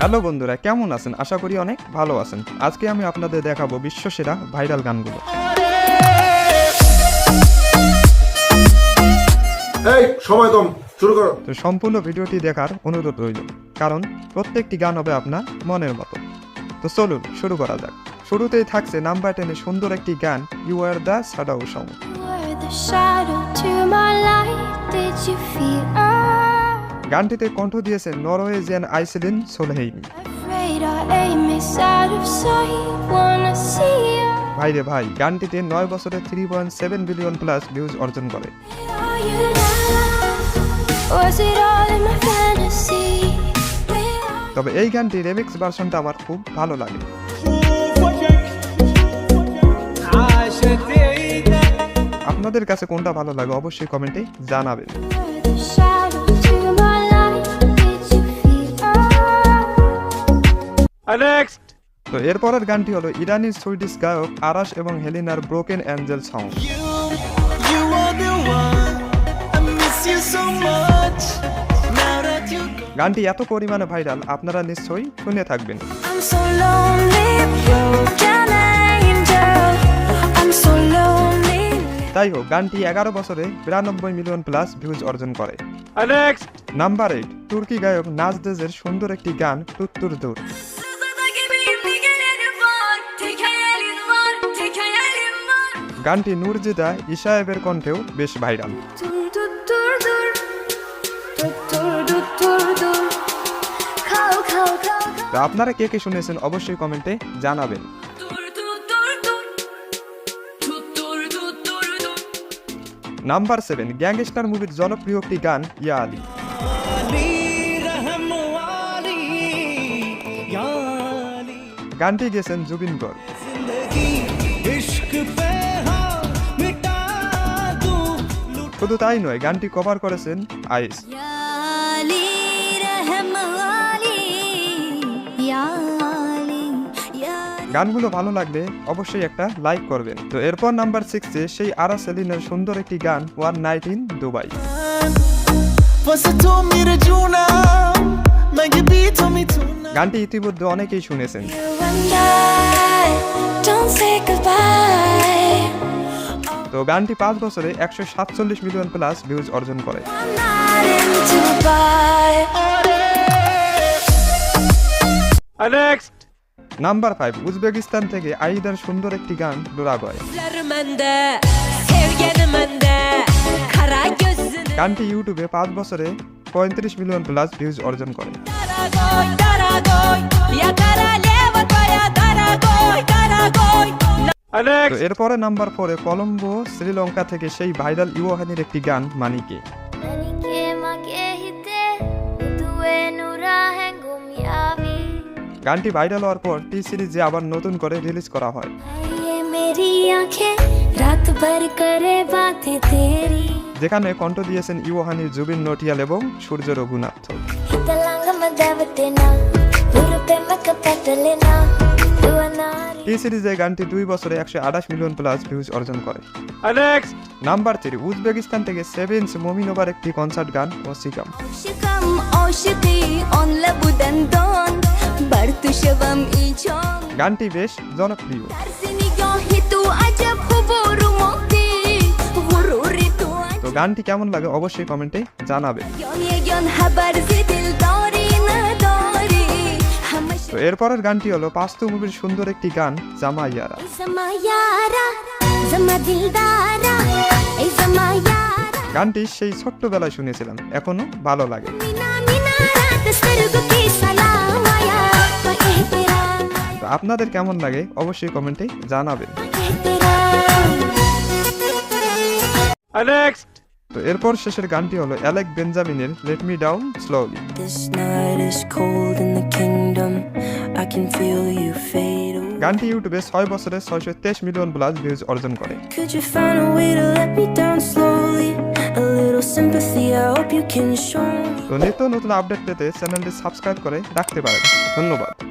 Hello বন্ধুরা কেমন আছেন? আশা করি অনেক ভালো আছেন। আজকে আমি আপনাদের দেখাবো ভাইরাল গানগুলো। সময় কম শুরু করো। সম্পূর্ণ ভিডিওটি দেখার অনুরোধ রইল কারণ প্রত্যেকটি গান হবে আপনার মনের মতো। তো চলুন শুরু করা যাক। শুরুতেই থাকছে নাম্বার টেনে সুন্দর একটি গান you are the shadow song গানটিতে কণ্ঠ দিয়েছেন নরওয়েজিয়ান আইসেলিন সোলহেইম। ভাই ভাইরে ভাই গানটিতে নয় বছরে three point seven billion plus views অর্জন করে। তবে এই গানটি রেমিক্স ভার্সনটা আমার খুব ভালো লাগে। আপনাদের কাছে কোনটা ভালো লাগে অবশ্যই কমেন্টে জানাবেন। তো এরপরের গানটি হলো ইরানি সুইডিশ গায়ক আরাশ এবং হেলিনার ব্রোকেন অ্যাঞ্জেল go. গানটি এত পরিমাণে ভাইরাল আপনারা নিশ্চয়ই শুনে থাকবেন। তাই হোক গানটি এগারো বছরে বিরানব্বই মিলিয়ন প্লাস ভিউজ অর্জন করে। নাম্বার এইট তুর্কি গায়ক নাজদেজের সুন্দর একটি গান তুত্তুর দূর। গানটি নুরজিদা ইশায়েবের কণ্ঠেও বেশ ভাইরাল আপনারা কে কে শুনেছেন অবশ্যই কমেন্টে জানাবেন। নাম্বার সেভেন গ্যাংস্টার মুভির জনপ্রিয় একটি গান ইয়ালি গানটি গেছেন জুবিন গর্গ। শুধু তাই নয়, গানটি কভার করেছেন আইস গানগুলো ভালো লাগলে অবশ্যই একটা লাইক করবেন। তো এরপর নাম্বার সিক্সে সেই আরা সেলিনের সুন্দর একটি গান, ওয়ান নাইট ইন দুবাই। গানটি ইতিমধ্যে অনেকেই শুনেছেন। তো গানটি পাঁচ বছরে একশো সাতচল্লিশ মিলিয়ন প্লাস ভিউজ অর্জন করে। নাম্বার ফাইভ উজবেকিস্তান থেকে আইদার সুন্দর একটি গান ডোরাগয় গানটি ইউটিউবে পাঁচ বছরে পঁয়ত্রিশ মিলিয়ন প্লাস ভিউজ অর্জন করে। এরপরে নাম্বার ফোরে কলম্বো শ্রীলঙ্কা থেকে সেই ভাইরাল ইউহানির একটি গান মানিকে গানটি ভাইরাল হওয়ার পর টি সিরিজে আবার নতুন করে রিলিজ করা হয়। যেখানে কণ্ঠ দিয়েছেন ইউহানি জুবিন নটিয়াল এবং সূর্য রঘুনাথ। এই সিরিজে গানটি দুই বছরে একশো আঠাশ মিলিয়ন প্লাস ভিউজ অর্জন করে। নাম্বার থ্রি উজবেকিস্তান থেকে সেভেন্স মমিনোভার একটি কনসার্ট গান ও সিকাম গানটি বেশ জনপ্রিয়। তো গানটি কেমন লাগে অবশ্যই কমেন্টে জানাবে। তো এরপরের গানটি হলো পাস্তু মুভির সুন্দর একটি গান জামাইয়ারা। গানটি সেই ছোট্টবেলায় শুনেছিলাম এখনও ভালো লাগে। আপনাদের কেমন লাগে অবশ্যই কমেন্টে জানাবেন তো এরপর শেষের গানটি হলো Alec বেঞ্জামিনের let me down slowly This night is cold in the kingdom. I can feel you fade away. গানটি ইউটিউবে ছয় বছরে ছয়শো তেইশ মিলিয়ন প্লাস ভিউজ অর্জন করে Could you find a way to let me down slowly? A little sympathy, I hope you can show me. তো নিত্য নতুন আপডেট পেতে চ্যানেলটি সাবস্ক্রাইব করে রাখতে পারেন ধন্যবাদ